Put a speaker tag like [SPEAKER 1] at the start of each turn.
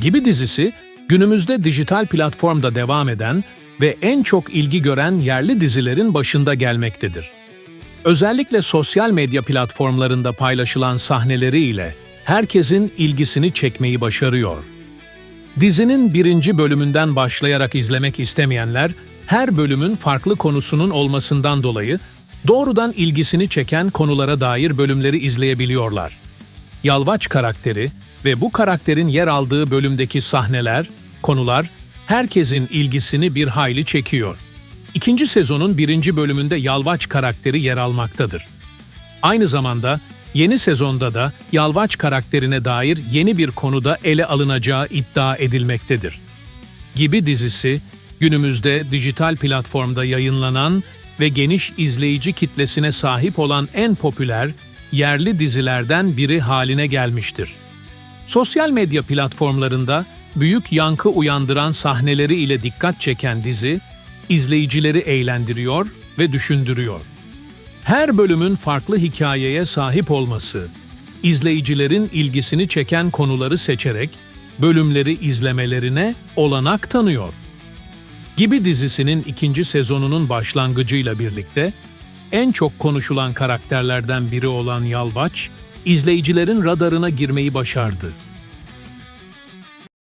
[SPEAKER 1] Gibi dizisi günümüzde dijital platformda devam eden ve en çok ilgi gören yerli dizilerin başında gelmektedir. Özellikle sosyal medya platformlarında paylaşılan sahneleriyle herkesin ilgisini çekmeyi başarıyor. Dizinin birinci bölümünden başlayarak izlemek istemeyenler, her bölümün farklı konusunun olmasından dolayı doğrudan ilgisini çeken konulara dair bölümleri izleyebiliyorlar. Yalvaç karakteri ve bu karakterin yer aldığı bölümdeki sahneler, konular herkesin ilgisini bir hayli çekiyor. İkinci sezonun birinci bölümünde Yalvaç karakteri yer almaktadır. Aynı zamanda yeni sezonda da Yalvaç karakterine dair yeni bir konuda ele alınacağı iddia edilmektedir. Gibi dizisi günümüzde dijital platformda yayınlanan ve geniş izleyici kitlesine sahip olan en popüler yerli dizilerden biri haline gelmiştir. Sosyal medya platformlarında büyük yankı uyandıran sahneleri ile dikkat çeken dizi, izleyicileri eğlendiriyor ve düşündürüyor. Her bölümün farklı hikayeye sahip olması, izleyicilerin ilgisini çeken konuları seçerek bölümleri izlemelerine olanak tanıyor. Gibi dizisinin ikinci sezonunun başlangıcıyla birlikte en çok konuşulan karakterlerden biri olan Yalvaç, izleyicilerin radarına girmeyi başardı.